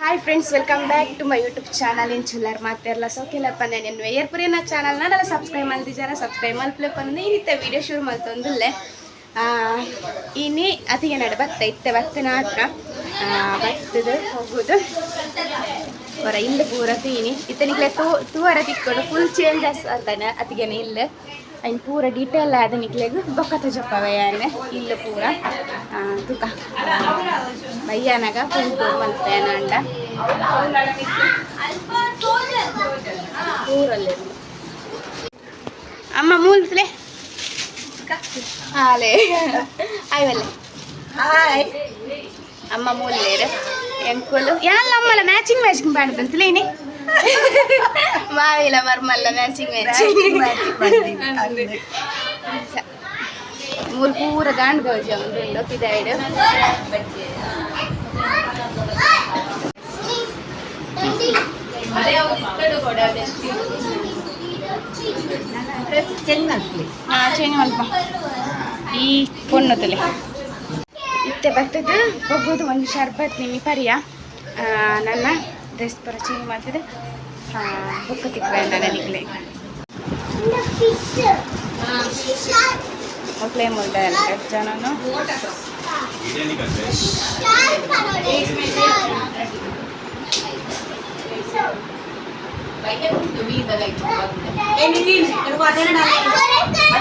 Hi friends welcome back to my YouTube channel in ಚಿಲ್ಲರ್ ಮಾತೆಲ್ಲ ಸೌಖ್ಯಲ್ಲಪ್ಪ ನಾನು ವೇಯರ್ಪುರಿ ಅನ್ನೋ ಚಾನಲ್ ನಾನೆಲ್ಲ ಸಬ್ಸ್ಕ್ರೈಬ್ ಮಾಡಿದ್ದಾರ ಸಬ್ಸ್ಕ್ರೈಬ್ ಮಾಡ್ಲಿಪ್ಪ ಅಂದ್ರೆ ಈ ವಿಡಿಯೋ ವೀಡಿಯೋ ಶುರು ಮಾಡ್ತಂದಿಲ್ಲೆ ಇನ್ನೇ ಅತಿಗೆ ನಡು ಬತ್ತ ಇತ್ತೆ ಭತ್ತನ ಹತ್ರ ಭತ್ತದ ಹೋಗೋದು ಹೊರ ಇಲ್ಲಿ ಪೂರ ತೀನಿ ಇತ್ತನಿಗ್ಲೆ ತೂ ತೂವರ ತಿಕ್ಕೊಂಡು ಫುಲ್ ಚೇಂಜ್ ಆಗ್ತಾನೆ ಅತಿಗೆನೆ ಇಲ್ಲ ಅಯ್ನ ಪೂರ ಡೀಟೇಲ್ ಆದ ನಿಕ್ಲೆಗು ಬೊಕ್ಕತ ಜಪ್ಪವಯ್ಯಾನೆ ಇಲ್ಲ ಪೂರ ತುಕ ಬಯ್ಯಾನಾಗ ಫುಲ್ ಮಲ್ಪೇನ ಅಂಡ ಊರಲ್ಲಿ ಅಮ್ಮ ಮೂಲ್ತ್ಲೆ ಹಾಲೆ ಆಯ್ವಲ್ಲೆ హాయ్ అమ్మ మూలేరు ఎంకులు యాళ్ళ అమ్మల మ్యాచింగ్ మ్యాచింగ్ పాడుతుంది లేని మావిల మర్మల్ల మ్యాచింగ్ మ్యాచింగ్ ಮೂರು ಪೂರ ಗಾಂಡ್ ಗೌಜಿ ಒಂದು ಪಿದಾಯ್ಡು ಚೆನ್ನಸ್ಲಿ ಚೇಂಜ್ ಮಲ್ಪ ಈ ಪೊಣ್ಣುತ್ತಲೆ ಮತ್ತೆ ಬರ್ತದೆ. ಹೋಗೋದು ಒಂದು ಶರ್ಬತ್ ನಿಮಗೆ ಪರಿಯ ನನ್ನ ಡ್ರೆಸ್ ಪರ್ಚೇಸ್ ಮಾಡ್ತಿದ್ದೆ. ಬುಕ್ ತಿಕ್ಬೇಡ ನನಗೆ ಒಕ್ಲೇ ಮುಂದೆ ಜನನು.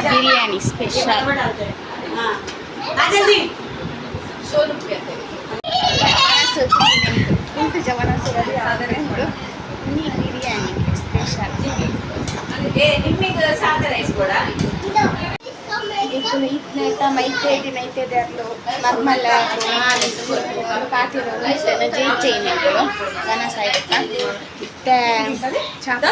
ಬಿರಿಯಾನಿ ಸ್ಪೆಷಲ್ ಸೋನು ಕ್ಯತೆ ಅಂತ ಇಂತ ಯುವನಾಸರ ಆದರೇನು ಇನಿ ಅರಿರಿಯಾನಿ ಶಕ್ತಿ ಅಂದ್ರೆ ಏ ಕೂಡ ಇಷ್ಟು ಮೇಷ್ಟಾ ನೇತಾ ಮೈತೆ ಇದೆ ನೇತಾ เด ರ್ಲೋ ಮಮ್ಮಲ್ಲ ರೋನಾ ಇತ್ತು ಕಂಕಾತಿರೊಲೈ ಸೇನಂ ಚೇನೆ ಬೋ ಲಾನಸೈಕ್ ಆ ಟೆನ್ ಅಂತಾದು ಚಾಪ್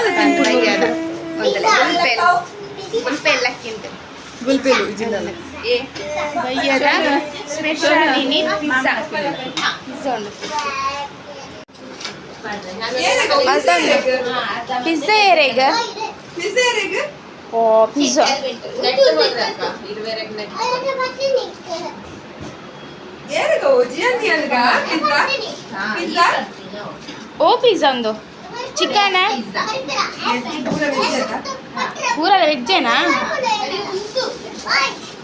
ಪಿಜ್ಜಾ ಏರೇಗ ಓ ಪಿಜ್ಜಾ ಓ ಪಿಜ್ಜಾ ಒಂದು. ಚಿಕನ್? ಪೂರ ವೆಜ್ಜೇನಾ?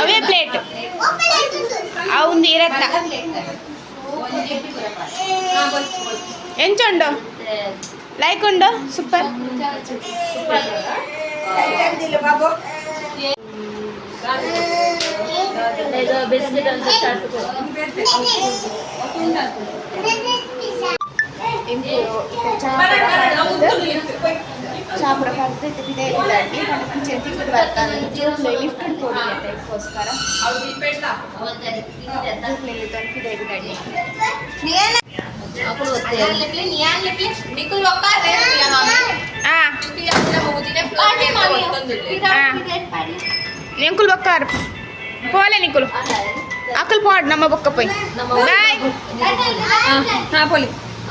అవే ప్లేట్. అవుంది ఇరత్త ఎంచుండు. లైక్ ఉండు. సూపర్. ఇంకో ಕರೆದು ಇದೆ ಇಲ್ಲಾಡಿ ಕಿಚನ್ ತಿಕ್ಕದು ಬರ್ತಾನೆ ಜೂಟ್ಲೆ ಲಿಫ್ಟ್ ಕೊಡಿ ಅದಕ್ಕೋಸ್ಕರ ಜೂಟ್ಲೆ ತನಕಿದೆ ಇಲ್ಲಾಡಿ ఆ నింకులు బొక్కారు పోలే నింకులు అక్కలు పోడు నమ్మ బొక్క పోయి బాయ్ ಹಾ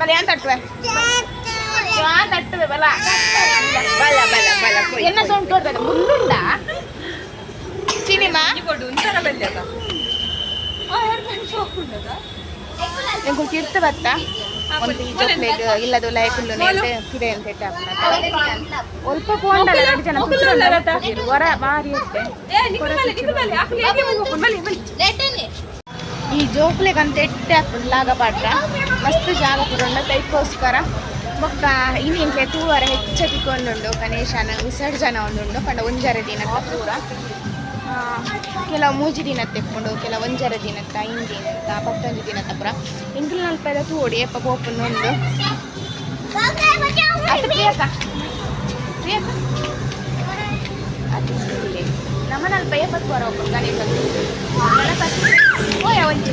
கல்யாணம் தட்டுவேன் தட்டுவேன் பல பல பல பல என்ன ಸೌಂಡ್ ಕೊಡ್ತದೆ ಮುಂದುಂಡ ಸಿನಿಮಾ ಕೊಡು ಉಂಟರ ಬಲ್ಲದ ನಿಮ್ಗೆ ಕಿರ್ತ ಬತ್ತ ಒಂದು ಈಜೊಕ್ಲೆಗ್ ಇಲ್ಲದು ಲೈಕುಲ್ಲು ಇದೆ ಅಂತ ಹೇಳ್ತಾ ಒಲ್ಪ ಪೋಂಡಲ್ಲ ಎರಡು ಜನ ಕುತ್ಕೊಂಡು ಹೊರ ಬಾರಿ ಇರುತ್ತೆ ಈ ಜೋಕ್ಲೆಗ್ ಅಂತ ಎಟ್ಟೆ ಹಾಕೊಂಡು ಲಾಗ ಪಾಡ್ರ ಮಸ್ತ್ ಜಾಗ ಪುರಂಡ ತೈಕೋಸ್ಕರ ಬೊಕ್ಕ ಇನ್ನಿಂಕ್ಲೆ ತೂವರ ಹೆಚ್ಚತಿಕೊಂಡುಂಡು ಗಣೇಶನ ವಿಸರ್ಜನ ಒಂದುಂಡು ಪಂಡ ಒಂಜರ ದಿನ ಪೂರ. ಕೆಲವು ಮೂಜಿ ದಿನ ತೆಕ್ಕೊಂಡು, ಕೆಲವು ಒಂಜರ ದಿನತ್ತ ಇಂದಿನತ್ತ ಪತ್ತೊಂದು ದಿನತ್ತ ಪುರ. ಇಂಕ್ಲು ನಲ್ಪದ ತೂಡಿ ಎಪ್ಪ ಅದು ಸರಿ. ನಮ್ಮ ನಲ್ಪ ಎಪ್ಪತ್ತು ಬರೋ ಗಣೇಶ ಗಣಪತಿ ಓಯ ಒಂದು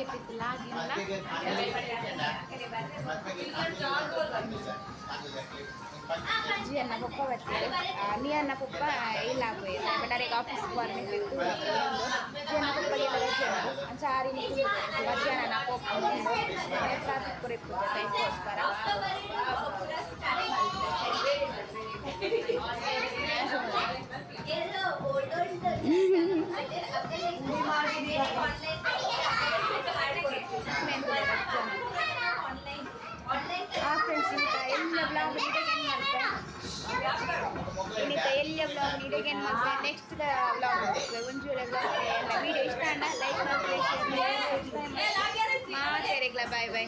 ಇತ್ತೆ ಪಿತ್ತು ಲಾಗಿಲ್ಲ ಅಜ್ಜಿ ಅನ್ನ ಪಪ್ಪ ಬರ್ತಾರೆ ನೀ ಅನ್ನ ಪಪ್ಪ ಇಲ್ಲ ಆಗೋಯ್ತು ಬಟ್ ಅವ್ರಿಗೆ ಆಫೀಸ್ ಬರ್ಬೇಕು ಅಜ್ಜಿ ಅನ್ನ ಪಪ್ಪಗೆ ಎಲ್ಲ ರಜೆ ಉಂಟು ಅಂಚಾರಿ ಮಧ್ಯಾಹ್ನ ನಾ ಪಪ್ಪ ಟ್ರಾಫಿಕ್ ಕೊರೆಪ್ಪು ಟೈಮ್ಗೋಸ್ಕರ ಆ ಬ್ಲಾಗ್ ನೀಡಿಗೆ ಏನು ಮಾಡ್ತೆ ನೆಕ್ಸ್ಟ್ ಬ್ಲಾಗ್ ಒಂಚೂರು ಬ್ಲಾಗ್ ಎಲ್ಲ ವಿಡಿಯೋ ಇಷ್ಟ ಅಣ್ಣ ಲೈಕ್ ಮಾಡಿ ಶೇರ್ ಮಾಡಿ ಸಬ್ಸ್ಕ್ರೈಬ್ ಮಾಡಿ ಬಾಯ್ ಬಾಯ್